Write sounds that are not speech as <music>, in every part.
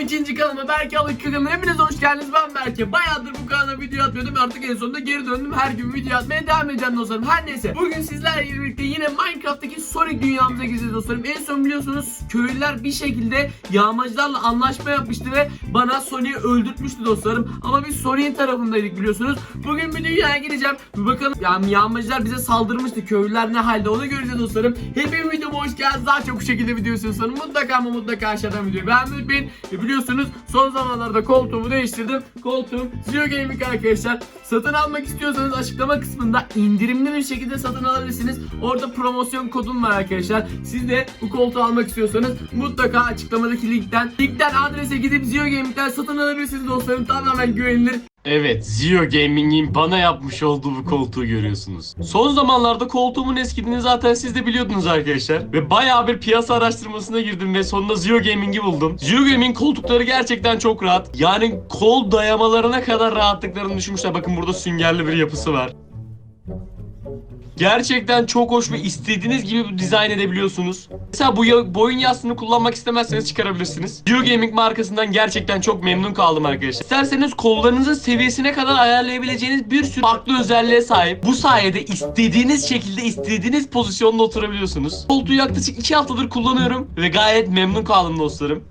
benim ikinci kanalıma Berke Alık kanalına hepiniz hoş geldiniz. Ben Berke. Bayağıdır bu kanala video atmıyordum. Artık en sonunda geri döndüm. Her gün video atmaya devam edeceğim dostlarım. Her neyse. Bugün sizlerle birlikte yine Minecraft'taki Sonic dünyamıza gireceğiz dostlarım. En son biliyorsunuz köylüler bir şekilde yağmacılarla anlaşma yapmıştı ve bana Sonic'i öldürtmüştü dostlarım. Ama biz Sonic'in tarafındaydık biliyorsunuz. Bugün bir dünyaya gireceğim. Bir bakalım. Yani yağmacılar bize saldırmıştı. Köylüler ne halde onu göreceğiz dostlarım. Hepiniz videoma hoş geldiniz. Daha çok bu şekilde video istiyorsanız mutlaka ama mutlaka aşağıdan videoyu beğenmeyi unutmayın biliyorsunuz son zamanlarda koltuğumu değiştirdim. Koltuğum Zio Gaming arkadaşlar. Satın almak istiyorsanız açıklama kısmında indirimli bir şekilde satın alabilirsiniz. Orada promosyon kodum var arkadaşlar. Siz de bu koltuğu almak istiyorsanız mutlaka açıklamadaki linkten linkten adrese gidip Zio Gaming'den satın alabilirsiniz dostlarım. Tamamen güvenilir. Evet, Zio Gaming'in bana yapmış olduğu bu koltuğu görüyorsunuz. Son zamanlarda koltuğumun eskidiğini zaten siz de biliyordunuz arkadaşlar. Ve bayağı bir piyasa araştırmasına girdim ve sonunda Zio Gaming'i buldum. Zio Gaming koltukları gerçekten çok rahat. Yani kol dayamalarına kadar rahatlıklarını düşünmüşler. Bakın burada süngerli bir yapısı var. Gerçekten çok hoş ve istediğiniz gibi dizayn edebiliyorsunuz. Mesela bu boyun yastığını kullanmak istemezseniz çıkarabilirsiniz. Geo markasından gerçekten çok memnun kaldım arkadaşlar. İsterseniz kollarınızın seviyesine kadar ayarlayabileceğiniz bir sürü farklı özelliğe sahip. Bu sayede istediğiniz şekilde istediğiniz pozisyonda oturabiliyorsunuz. Koltuğu yaklaşık 2 haftadır kullanıyorum ve gayet memnun kaldım dostlarım.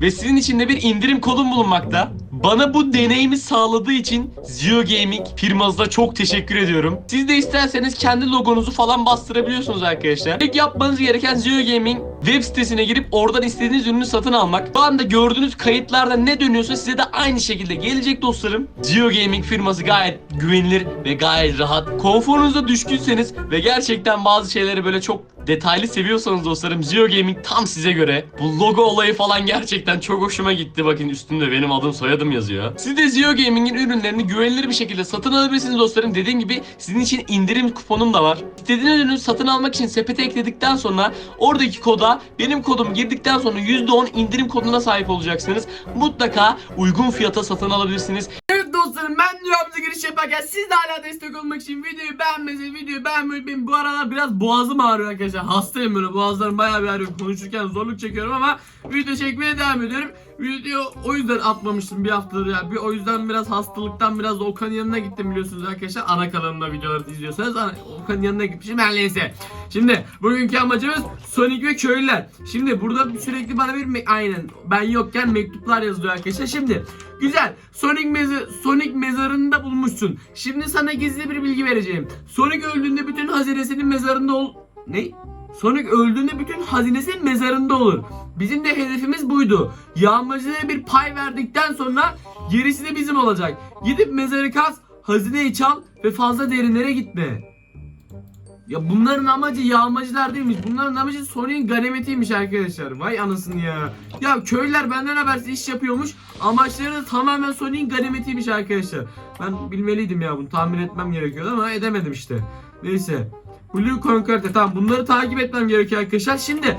Ve sizin için de bir indirim kodum bulunmakta. Bana bu deneyimi sağladığı için Zio Gaming firmanıza çok teşekkür ediyorum. Siz de isterseniz kendi logonuzu falan bastırabiliyorsunuz arkadaşlar. Tek yapmanız gereken Zio Gaming web sitesine girip oradan istediğiniz ürünü satın almak. Şu anda gördüğünüz kayıtlarda ne dönüyorsa size de aynı şekilde gelecek dostlarım. Zio Gaming firması gayet güvenilir ve gayet rahat. Konforunuza düşkünseniz ve gerçekten bazı şeyleri böyle çok detaylı seviyorsanız dostlarım Zio Gaming tam size göre. Bu logo olayı falan gerçekten çok hoşuma gitti. Bakın üstünde benim adım soyadım yazıyor. Siz de Zio Gaming'in ürünlerini güvenilir bir şekilde satın alabilirsiniz dostlarım. Dediğim gibi sizin için indirim kuponum da var. İstediğiniz ürünü satın almak için sepete ekledikten sonra oradaki koda benim kodum girdikten sonra %10 indirim koduna sahip olacaksınız. Mutlaka uygun fiyata satın alabilirsiniz. Evet dostlarım ben dünyamıza giriş yaparken siz de hala destek olmak için videoyu beğenmeseniz videoyu beğenmeyi unutmayın. Bu aralar biraz boğazım ağrıyor arkadaşlar. Hastayım böyle boğazlarım bayağı bir ağrıyor. Konuşurken zorluk çekiyorum ama video çekmeye devam ediyorum. Video o yüzden atmamıştım bir haftadır ya. Bir, o yüzden biraz hastalıktan biraz Okan'ın yanına gittim biliyorsunuz arkadaşlar. Ana kanalımda videoları izliyorsanız Okan'ın yanına gitmişim her neyse. Şimdi bugünkü amacımız Sonic ve köylüler. Şimdi burada sürekli bana bir aynen ben yokken mektuplar yazılıyor arkadaşlar. Şimdi güzel Sonic mezar Sonic mezarında bulmuşsun. Şimdi sana gizli bir bilgi vereceğim. Sonic öldüğünde bütün hazinesinin mezarında ol ne? Sonic öldüğünde bütün hazinesi mezarında olur. Bizim de hedefimiz buydu. Yağmacılara bir pay verdikten sonra gerisi de bizim olacak. Gidip mezarı kaz, hazineyi çal ve fazla derinlere gitme. Ya bunların amacı yağmacılar değilmiş. Bunların amacı Sonic'in ganimetiymiş arkadaşlar. Vay anasını ya. Ya köylüler benden habersiz iş yapıyormuş. Amaçları da tamamen Sonic'in ganimetiymiş arkadaşlar. Ben bilmeliydim ya bunu tahmin etmem gerekiyordu ama edemedim işte. Neyse. Blue Concorde tamam bunları takip etmem gerekiyor arkadaşlar. Şimdi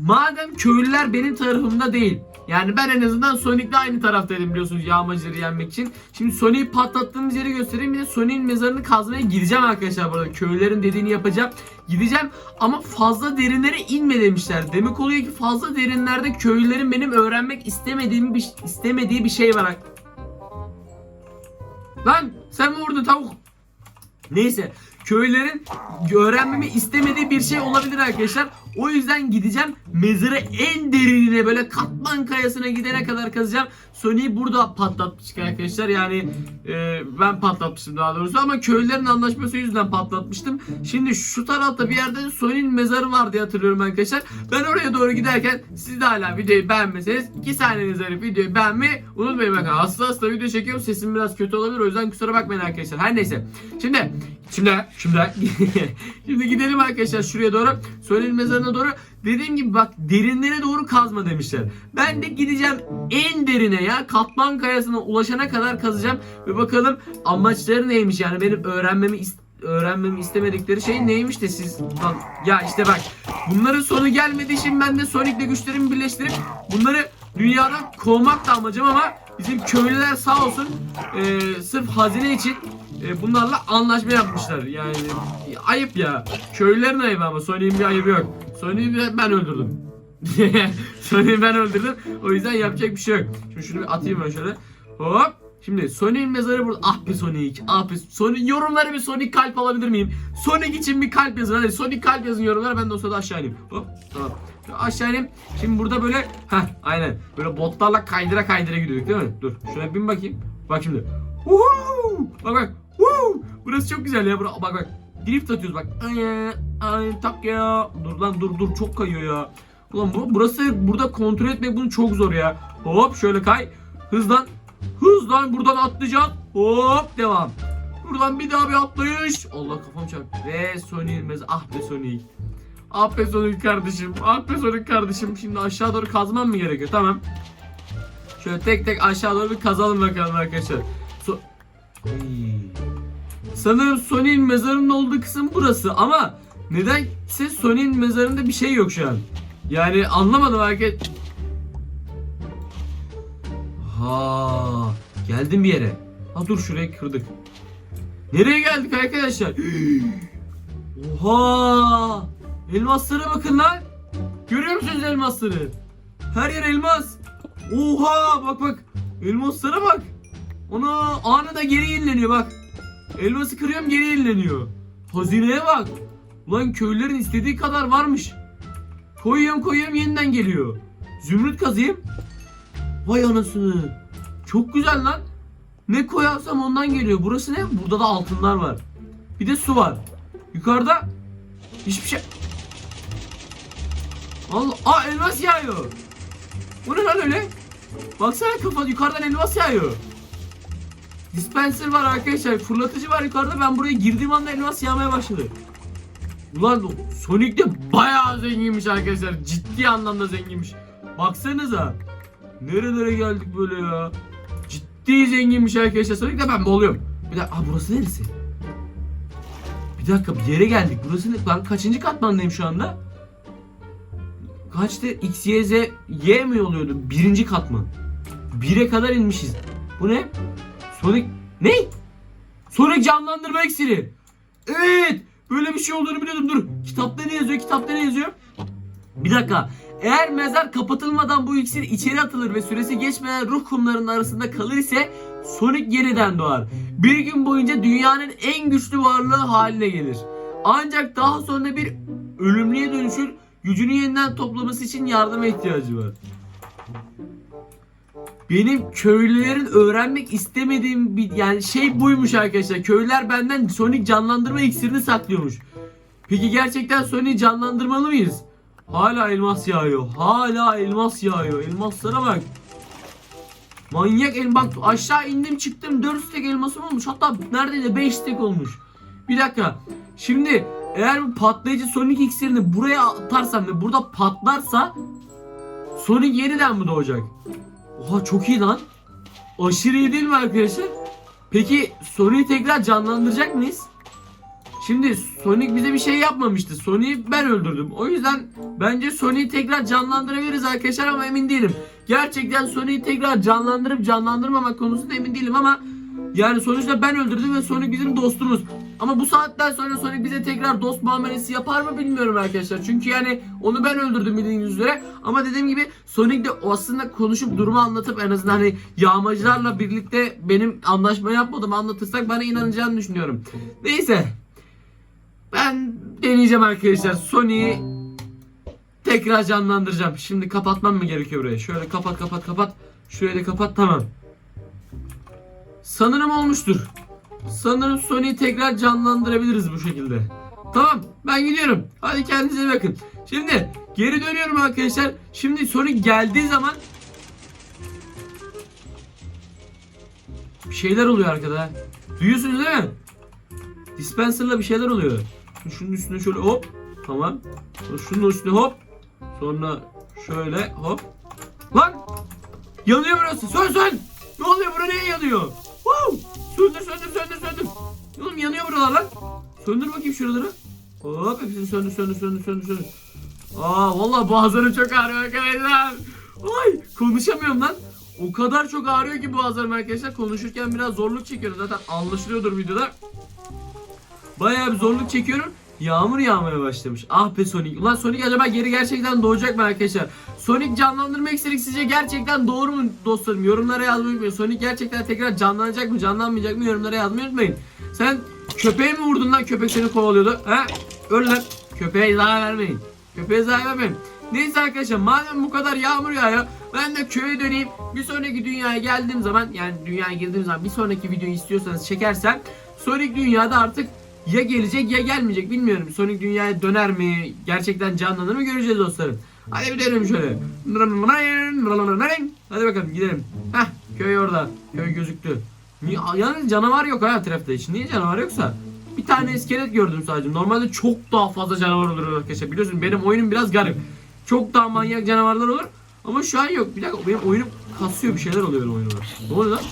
madem köylüler benim tarafımda değil. Yani ben en azından Sonic'le aynı taraftaydım biliyorsunuz yağmacıları yenmek için. Şimdi Sonic'i patlattığımız yeri göstereyim. Bir de Sonic'in mezarını kazmaya gideceğim arkadaşlar burada. Köylülerin dediğini yapacağım. Gideceğim ama fazla derinlere inme demişler. Demek oluyor ki fazla derinlerde köylülerin benim öğrenmek istemediğim bir istemediği bir şey var. Lan sen mi vurdun tavuk? Neyse köylerin öğrenmemi istemediği bir şey olabilir arkadaşlar. O yüzden gideceğim mezarı en derinine böyle katman kayasına gidene kadar kazacağım. Sony'yi burada patlatmıştık arkadaşlar. Yani e, ben patlatmıştım daha doğrusu ama köylerin anlaşması yüzünden patlatmıştım. Şimdi şu tarafta bir yerde Sony'nin mezarı var diye hatırlıyorum arkadaşlar. Ben oraya doğru giderken siz de hala videoyu beğenmeseniz 2 saniyeniz ayırıp videoyu beğenmeyi unutmayın bakın. Hasta hasta video çekiyorum sesim biraz kötü olabilir o yüzden kusura bakmayın arkadaşlar. Her neyse. Şimdi Şimdi, şimdi, <laughs> şimdi gidelim arkadaşlar şuraya doğru. Söylenin mezarına doğru. Dediğim gibi bak derinlere doğru kazma demişler. Ben de gideceğim en derine ya katman kayasına ulaşana kadar kazacağım ve bakalım amaçları neymiş yani benim öğrenmemi öğrenmemi istemedikleri şey neymiş de siz lan ya işte bak bunların sonu gelmedi şimdi ben de Sonic'le güçlerimi birleştirip bunları dünyadan kovmak da amacım ama bizim köylüler sağ olsun eee, sırf hazine için e, bunlarla anlaşma yapmışlar. Yani ayıp ya. Köylülerin ayıbı ama Sony'in bir ayıbı yok. Sony'yi ben öldürdüm. <laughs> Sony'yi ben öldürdüm. O yüzden yapacak bir şey yok. Şimdi şunu bir atayım ben şöyle. Hop. Şimdi Sonic'in mezarı burada. Ah be Sonic. Ah be Sonic. Yorumlara bir Sonic kalp alabilir miyim? Sonic için bir kalp yazın. Hadi Sonic kalp yazın yorumlara. Ben de o sırada aşağı ineyim. Hop. Tamam. Şöyle aşağı ineyim. Şimdi burada böyle. Heh aynen. Böyle botlarla kaydıra kaydıra gidiyorduk değil mi? Dur. Şuna bin bakayım. Bak şimdi. Woohoo! Bak bak. Burası çok güzel ya. Bak bak. Drift atıyoruz bak. Ay, ay tak ya. Dur lan dur dur çok kayıyor ya. Ulan bu burası burada kontrol etmek bunu çok zor ya. Hop şöyle kay. Hızlan. Hızlan buradan atlayacaksın. Hop devam. Buradan bir daha bir atlayış. Allah kafam çarptı. Ve Sonic mez ah be Sonic. Ah be Sonic kardeşim. Ah be Sonic kardeşim. Şimdi aşağı doğru kazmam mı gerekiyor? Tamam. Şöyle tek tek aşağı doğru bir kazalım bakalım arkadaşlar. So Ay. Sanırım Sony'nin mezarının olduğu kısım burası ama nedense Sony'nin mezarında bir şey yok şu an. Yani anlamadım hareket. Ha, geldim bir yere. Ha dur şurayı kırdık. Nereye geldik arkadaşlar? <gasps> Oha! Elmaslara bakın lan. Görüyor musunuz elmasları? Her yer elmas. Oha! Bak bak. Elmaslara bak. Ona anında geri yenileniyor bak. Elması kırıyorum geri yenileniyor. Hazineye bak. Ulan köylülerin istediği kadar varmış. Koyuyorum koyuyorum yeniden geliyor. Zümrüt kazayım. Vay anasını. Çok güzel lan. Ne koyarsam ondan geliyor. Burası ne? Burada da altınlar var. Bir de su var. Yukarıda hiçbir şey. Allah, aa elmas yağıyor. Bu ne lan öyle? Baksana kafa yukarıdan elmas yağıyor. Dispenser var arkadaşlar. Fırlatıcı var yukarıda. Ben buraya girdiğim anda elmas yağmaya başladı. Ulan Sonic de bayağı zenginmiş arkadaşlar. Ciddi anlamda zenginmiş. Baksanıza. Nerelere geldik böyle ya. Ciddi zenginmiş arkadaşlar. Sonic de ben boğuluyorum. Bir dakika. Aa burası neresi? Bir dakika bir yere geldik. Burası ne? Ben kaçıncı katmandayım şu anda? Kaçtı? X, Y, Z, Y mi oluyordu? Birinci katman. Bire kadar inmişiz. Bu ne? Sonic ne? Sonic canlandırma iksiri. Evet. Böyle bir şey olduğunu biliyordum. Dur. Kitapta ne yazıyor? Kitapta ne yazıyor? Bir dakika. Eğer mezar kapatılmadan bu iksir içeri atılır ve süresi geçmeden ruh kumlarının arasında kalır ise Sonic yeniden doğar. Bir gün boyunca dünyanın en güçlü varlığı haline gelir. Ancak daha sonra bir ölümlüye dönüşür. Gücünü yeniden toplaması için yardıma ihtiyacı var. Benim köylülerin öğrenmek istemediğim bir yani şey buymuş arkadaşlar. Köylüler benden Sonic canlandırma iksirini saklıyormuş. Peki gerçekten Sonic'i canlandırmalı mıyız? Hala elmas yağıyor. Hala elmas yağıyor. Elmaslara bak. Manyak el bak aşağı indim çıktım 4 stek elmasım olmuş. Hatta neredeyse 5 stek olmuş. Bir dakika. Şimdi eğer bu patlayıcı Sonic iksirini buraya atarsam ve burada patlarsa Sonic yeniden mi doğacak? Oha çok iyi lan. Aşırı iyi değil mi arkadaşlar? Peki Sonic'i tekrar canlandıracak mıyız? Şimdi Sonic bize bir şey yapmamıştı. Sonic'i ben öldürdüm. O yüzden bence Sonic'i tekrar canlandırabiliriz arkadaşlar ama emin değilim. Gerçekten Sonic'i tekrar canlandırıp canlandırmamak konusunda emin değilim ama yani sonuçta ben öldürdüm ve Sonic bizim dostumuz. Ama bu saatten sonra Sonic bize tekrar dost muamelesi yapar mı bilmiyorum arkadaşlar. Çünkü yani onu ben öldürdüm bildiğiniz üzere. Ama dediğim gibi Sonic de aslında konuşup durumu anlatıp en azından hani yağmacılarla birlikte benim anlaşma yapmadım anlatırsak bana inanacağını düşünüyorum. Neyse. Ben deneyeceğim arkadaşlar. Sony'yi tekrar canlandıracağım. Şimdi kapatmam mı gerekiyor burayı? Şöyle kapat kapat kapat. Şurayı da kapat tamam. Sanırım olmuştur. Sanırım Sony'yi tekrar canlandırabiliriz bu şekilde. Tamam ben gidiyorum. Hadi kendinize bakın. Şimdi geri dönüyorum arkadaşlar. Şimdi Sonic geldiği zaman bir şeyler oluyor arkada. Duyuyorsunuz değil mi? Dispenser'la bir şeyler oluyor. Şunun üstüne şöyle hop. Tamam. Şunun üstüne hop. Sonra şöyle hop. Lan! Yanıyor burası. Sön sön. Ne oluyor? Bura niye yanıyor? Söndür söndür söndür söndür. Oğlum yanıyor buralar lan. Söndür bakayım şuraları. Hop hepsini söndür söndür söndür söndür söndür. Aa vallahi boğazlarım çok ağrıyor arkadaşlar. Ay konuşamıyorum lan. O kadar çok ağrıyor ki boğazlarım arkadaşlar. Konuşurken biraz zorluk çekiyorum. Zaten anlaşılıyordur videoda. Bayağı bir zorluk çekiyorum. Yağmur yağmaya başlamış. Ah be Sonic. Ulan Sonic acaba geri gerçekten doğacak mı arkadaşlar? Sonic canlandırma iksiri sizce gerçekten doğru mu dostlarım? Yorumlara yazmayı unutmayın. Sonic gerçekten tekrar canlanacak mı canlanmayacak mı yorumlara yazmayı unutmayın. Sen köpeğe mi vurdun lan köpek seni kovalıyordu? Ha? Öl lan. Köpeğe zarar vermeyin. Köpeğe zarar vermeyin. Neyse arkadaşlar madem bu kadar yağmur yağıyor ben de köye döneyim. Bir sonraki dünyaya geldiğim zaman yani dünyaya girdiğim zaman bir sonraki videoyu istiyorsanız çekersem Sonic dünyada artık ya gelecek ya gelmeyecek bilmiyorum. Sonic dünyaya döner mi? Gerçekten canlanır mı göreceğiz dostlarım. Hadi bir deneyelim şöyle. Hadi bakalım gidelim. Heh köy orada. Köy gözüktü. Yalnız canavar yok ha etrafta hiç. Niye canavar yoksa? Bir tane iskelet gördüm sadece. Normalde çok daha fazla canavar olur arkadaşlar. Biliyorsun benim oyunum biraz garip. Çok daha manyak canavarlar olur. Ama şu an yok. Bir dakika benim oyunum kasıyor bir şeyler oluyor benim. Ne oluyor lan?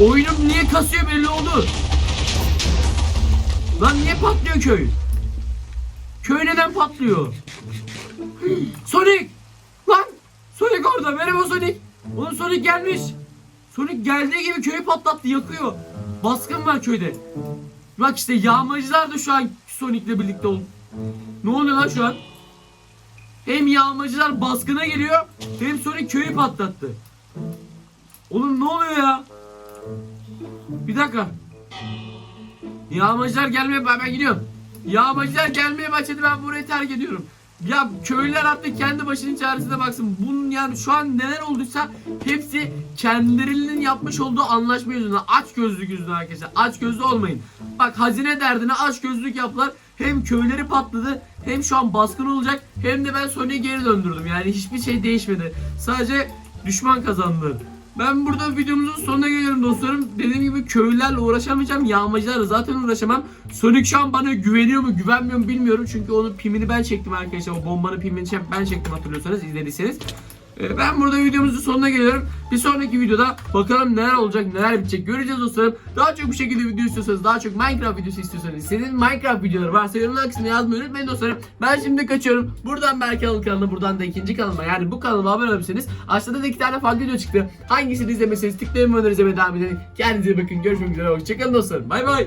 Oyunum niye kasıyor belli oldu. Lan niye patlıyor köy? Köy neden patlıyor? Sonic! Lan! Sonic orada. Merhaba Sonic. Oğlum Sonic gelmiş. Sonic geldiği gibi köyü patlattı, yakıyor. Baskın var köyde. Bak işte yağmacılar da şu an Sonic'le birlikte oldu. Ne oluyor lan şu an? Hem yağmacılar baskına geliyor, hem Sonic köyü patlattı. Oğlum ne oluyor ya? Bir dakika. Yağmacılar gelmeye ben, gidiyorum. Yağmacılar gelmeye başladı ben burayı terk ediyorum. Ya köylüler artık kendi başının çaresine baksın. Bunun yani şu an neler olduysa hepsi kendilerinin yapmış olduğu anlaşma yüzünden. Aç gözlük yüzünden arkadaşlar. Aç gözlü olmayın. Bak hazine derdine aç gözlük yaptılar. Hem köyleri patladı hem şu an baskın olacak hem de ben Sony'yi geri döndürdüm. Yani hiçbir şey değişmedi. Sadece düşman kazandı. Ben burada videomuzun sonuna geliyorum dostlarım. Dediğim gibi köylülerle uğraşamayacağım. Yağmacılarla zaten uğraşamam. Sonic şu an bana güveniyor mu güvenmiyor mu bilmiyorum. Çünkü onun pimini ben çektim arkadaşlar. O bombanın pimini ben çektim hatırlıyorsanız izlediyseniz. Ee, Ben burada videomuzun sonuna geliyorum. Bir sonraki videoda bakalım neler olacak, neler bitecek göreceğiz dostlarım. Daha çok bu şekilde video istiyorsanız, daha çok Minecraft videosu istiyorsanız, senin Minecraft videoları varsa yorumlar kısmına yazmayı unutmayın dostlarım. Ben şimdi kaçıyorum. Buradan Berke Alın kanalına, buradan da ikinci kanalıma yani bu kanalıma abone olabilirsiniz. Aşağıda da iki tane farklı video çıktı. Hangisini izlemeseniz tıklayın ve izlemeye devam edin. Kendinize bakın. Görüşmek üzere. Hoşçakalın dostlarım. Bay bay.